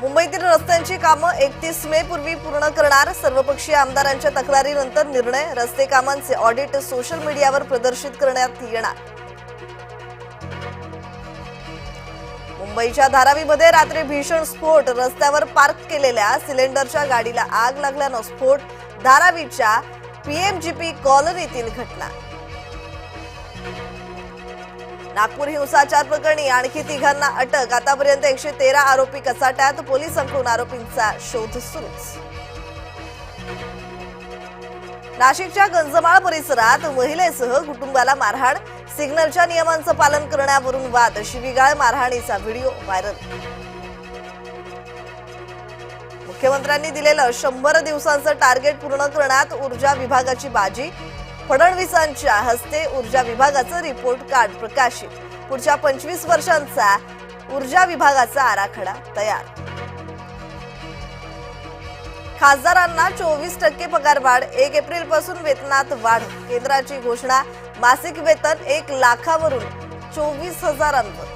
मुंबईतील रस्त्यांची कामं एकतीस मे पूर्वी पूर्ण करणार. सर्वपक्षीय आमदारांच्या तक्रारीनंतर निर्णय रस्ते कामांचे ऑडिट सोशल मीडियावर प्रदर्शित करण्यात येणार. मुंबईच्या धारावीमध्ये रात्री भीषण स्फोट. रस्त्यावर पार्क केलेल्या सिलेंडरच्या गाडीला आग लागल्यानं स्फोट. धारावीच्या पीएमजीपी कॉलनीतील घटना. नागपूर हिंसाचार प्रकरणी आणखी तिघांना अटक. आतापर्यंत एकशे तेरा आरोपी कचाट्यात. पोलिसांकडून आरोपींचा शोध सुरूच. नाशिकच्या गंजमाळ परिसरात महिलेसह कुटुंबाला मारहाण. सिग्नलच्या नियमांचं पालन करण्यावरून वाद. शिवीगाळ मारहाणीचा व्हिडिओ व्हायरल. मुख्यमंत्र्यांनी दिलेलं शंभर दिवसांचं टार्गेट पूर्ण करण्यात ऊर्जा विभागाची बाजी. फडणवीसांच्या हस्ते ऊर्जा विभागाचं रिपोर्ट कार्ड प्रकाशित. पुढच्या पंचवीस वर्षांचा ऊर्जा विभागाचा आराखडा तयार. खासदारांना चोवीस टक्के पगारवाढ एक एप्रिलपासून वेतनात वाढ. केंद्राची घोषणा मासिक वेतन एक लाखावरून चोवीस हजारांवर.